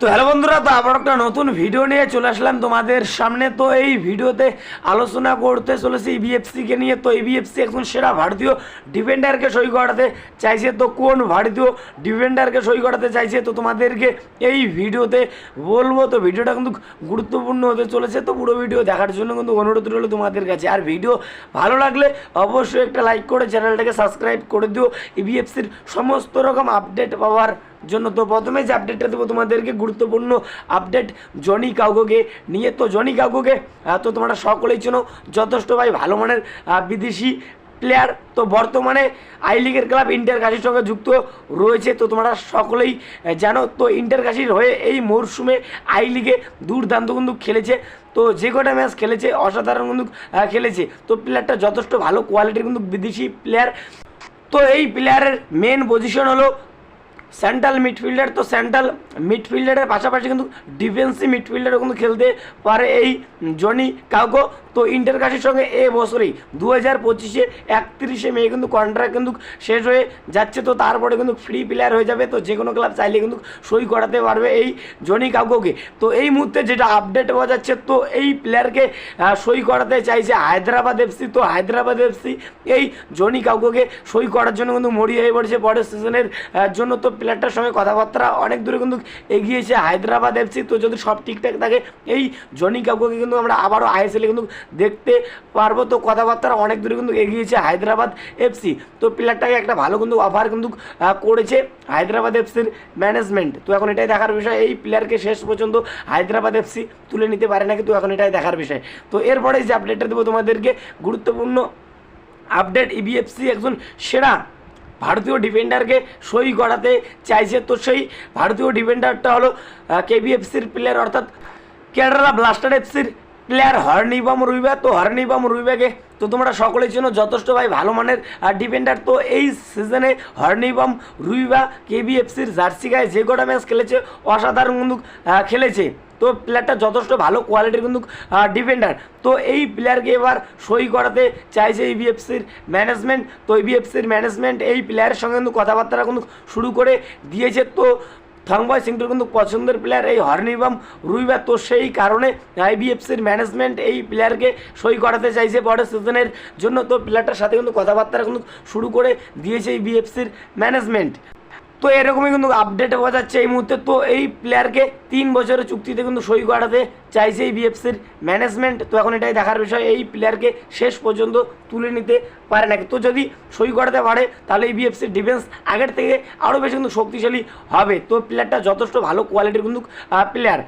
তো হ্যালো বন্ধুরা, তো আবার একটা নতুন ভিডিও নিয়ে চলে আসলাম তোমাদের সামনে। তো এই ভিডিওতে আলোচনা করতে চলেছি ইবিএফসিকে নিয়ে। তো ইবিএফসি এখন সেরা ভারতীয় ডিফেন্ডারকে সই করাতে চাইছে। তো কোন ভারতীয় ডিফেন্ডারকে সই করাতে চাইছে? তো তোমাদেরকে এই ভিডিওতে বলব। তো ভিডিওটা কিন্তু গুরুত্বপূর্ণ হতে চলেছে। তো পুরো ভিডিও দেখার জন্য কিন্তু অনুরোধ রইল তোমাদের কাছে। আর ভিডিও ভালো লাগলে অবশ্যই একটা লাইক করে চ্যানেলটাকে সাবস্ক্রাইব করে দিও। ইবিএফসির সমস্ত রকম আপডেট পাওয়ার জন্য তো প্রথমে যে আপডেটটা দেবো তোমাদেরকে, গুরুত্বপূর্ণ আপডেট জনি কাউকে নিয়ে। তো জনি কাউকে তো তোমরা সকলেই চেনো, যথেষ্ট ভাই ভালো মানের বিদেশি প্লেয়ার তো বর্তমানে আই লিগের ক্লাব ইন্টার কাশির সঙ্গে যুক্ত রয়েছে, তো তোমরা সকলেই জানো। তো ইন্টার কাশির হয়ে এই মরশুমে আই লিগে দুর্দান্ত কিন্তু খেলেছে। তো যে কটা ম্যাচ খেলেছে, অসাধারণ কিন্তু খেলেছে। তো প্লেয়ারটা যথেষ্ট ভালো কোয়ালিটির কিন্তু বিদেশি প্লেয়ার তো এই প্লেয়ারের মেন পজিশন হলো সেন্ট্রাল মিডফিল্ডার তো সেন্ট্রাল মিডফিল্ডারের পাশাপাশি কিন্তু ডিফেন্সিভ মিডফিল্ডারও কিন্তু খেলতে পারে এই জনি কাউকো। তো ইন্টার কাশির সঙ্গে এ বছরেই দু হাজার পঁচিশে একত্রিশে মে কিন্তু কন্ট্রাক্ট কিন্তু শেষ হয়ে যাচ্ছে। তো তারপরে কিন্তু ফ্রি প্লেয়ার হয়ে যাবে। তো যে কোনো ক্লাব চাইলে কিন্তু সই করাতে পারবে এই জনি কাউকোকে। তো এই মুহূর্তে যেটা আপডেট পাওয়া যাচ্ছে, তো এই প্লেয়ারকে সই করাতে চাইছে হায়দ্রাবাদ এফসি তো হায়দ্রাবাদ এফসি এই জনি কাউকোকে সই করার জন্য কিন্তু মরিয়া হয়ে পড়েছে পরের সিজনের জন্য। তো প্লেয়ারটার সঙ্গে কথাবার্তা অনেক দূরে কিন্তু এগিয়েছে হায়দ্রাবাদ এফসি তো যদি সব ঠিকঠাক থাকে, এই জনি কাউকোকে কিন্তু আমরা আবারও আইএসএলে কিন্তু দেখতে পারব। তো কথাবার্তা অনেক দূরে কিন্তু এগিয়েছে হায়দ্রাবাদ এফসি তো প্লেয়ারটাকে একটা ভালো কিন্তু অফার কিন্তু করেছে হায়দ্রাবাদ এফসির ম্যানেজমেন্ট তো এখন এটাই দেখার বিষয়, এই প্লেয়ারকে শেষ পর্যন্ত হায়দ্রাবাদ এফসি তুলে নিতে পারে নাকি? তো এখন এটাই দেখার বিষয়। তো এরপরে যে আপডেটটা দেবো তোমাদেরকে, গুরুত্বপূর্ণ আপডেট ইবিএফসি একজন সেরা ভারতীয় ডিফেন্ডারকে সই করাতে চাইছে। তো সেই ভারতীয় ডিফেন্ডারটা হলো কেবিএফসির প্লেয়ার অর্থাৎ কেরালা ব্লাস্টার এফসির প্লেয়ার হর্নিবাম রুইবা তো হর্নিবাম রুইবাকে তো তোমরা সকলের জন্য যথেষ্ট ভাই ভালো মানের ডিফেন্ডার তো এই সিজনে হর্নিবাম রুইবা কেবিএফসির জার্সি গায়ে যে কটা ম্যাচ খেলেছে, অসাধারণ খেলেছে। তো প্লেয়ারটা যথেষ্ট ভালো কোয়ালিটির কিন্তু ডিফেন্ডার তো এই প্লেয়ারকে এবার সই করাতে চাইছে ইবিএফসির ম্যানেজমেন্ট তো ইবিএফসির ম্যানেজমেন্ট এই প্লেয়ারের সঙ্গে কিন্তু কথাবার্তা কিন্তু শুরু করে দিয়েছে। তো থংবয় সিংটুর কিন্তু পছন্দের প্লেয়ার এই হর্নিবাম রুইবা। তো সেই কারণে আইবিএফসির ম্যানেজমেন্ট এই প্লেয়ারকে সই করাতে চাইছে পরের সিজনের জন্য। তো প্লেয়ারটার সাথে কিন্তু কথাবার্তা কিন্তু শুরু করে দিয়েছে এই বিএফসির ম্যানেজমেন্ট তো এরকমই কিন্তু আপডেট পাওয়া যাচ্ছে এই মুহূর্তে। তো এই প্লেয়ারকে তিন বছরের চুক্তিতে কিন্তু সই করাতে চাইছে এই বিএফসির ম্যানেজমেন্ট তো এখন এটাই দেখার বিষয়, এই প্লেয়ারকে শেষ পর্যন্ত তুলে নিতে পারে নাকি? তো যদি সই করাতে পারে, তাহলে এই বিএফসির ডিফেন্স আগের থেকে আরও বেশি কিন্তু শক্তিশালী হবে। তো প্লেয়ারটা যথেষ্ট ভালো কোয়ালিটির কিন্তু প্লেয়ার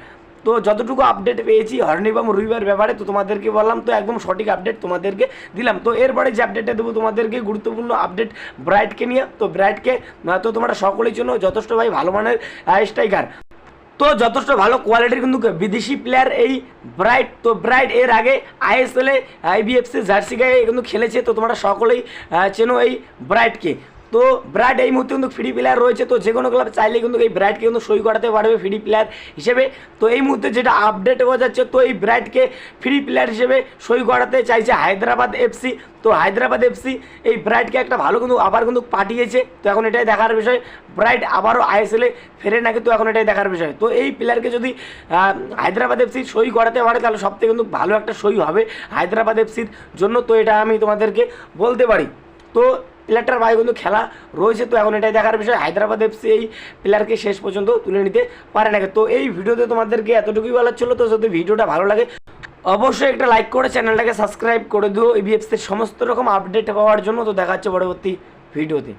তো যতটুকু আপডেট পেয়েছি হর্নিবাম রবিবার ব্যাপারে, তো তোমাদেরকে বললাম, তো একদম সঠিক আপডেট তোমাদেরকে দিলাম। তো এরপরে যে আপডেটটা দেবো তোমাদেরকে, গুরুত্বপূর্ণ আপডেট ব্রাইটকে নিয়ে। তো ব্রাইটকে তো তোমরা সকলের জন্য যথেষ্ট ভাই ভালো মানের স্ট্রাইকার তো যথেষ্ট ভালো কোয়ালিটির কিন্তু বিদেশি প্লেয়ার এই ব্রাইট, তো ব্রাইট এর আগে আইএসএলে আইবিএফসি জার্সি গায়ে কিন্তু খেলেছে। তো তোমরা সকলেই চেনো এই ব্রাইটকে। তো ব্রাইট এই মুহূর্তে কিন্তু ফ্রি প্লেয়ার রয়েছে। তো যে কোনো ক্লাব চাইলে কিন্তু এই ব্রাইটকে কিন্তু সই করাতে পারবে ফ্রি প্লেয়ার হিসেবে। তো এই মুহূর্তে যেটা আপডেট হওয়া যাচ্ছে, তো এই ব্রাইটকে ফ্রি প্লেয়ার হিসেবে সই করাতে চাইছে হায়দ্রাবাদ এফসি তো হায়দ্রাবাদ এফসি এই ব্রাইটকে একটা ভালো কিন্তু আবার কিন্তু পাঠিয়েছে। তো এখন এটাই দেখার বিষয়। ব্রাইট আবারও আইএসএলে ফেরে নাকি? তো এখন এটাই দেখার বিষয়। তো এই প্লেয়ারকে যদি হায়দ্রাবাদ এফসি সই করাতে পারে, তাহলে সব থেকে কিন্তু ভালো একটা সই হবে হায়দ্রাবাদ এফসির জন্য। তো এটা আমি তোমাদেরকে বলতে পারি। তো প্লেয়ারটার ভাই কিন্তু খেলা রয়েছে তো এখন এটাই দেখার বিষয়। হায়দ্রাবাদ এফসি এই প্লেয়ারকে শেষ পর্যন্ত তুলে নিতে পারে না। তো এই ভিডিওতে তোমাদেরকে এতটুকুই বলার ছিল। তো যদি ভিডিওটা ভালো লাগে, অবশ্যই একটা লাইক করে চ্যানেলটাকে সাবস্ক্রাইব করে দিও। এই বিএফসির সমস্ত রকম আপডেট পাওয়ার জন্য। তো দেখা হচ্ছে পরবর্তী ভিডিওতে।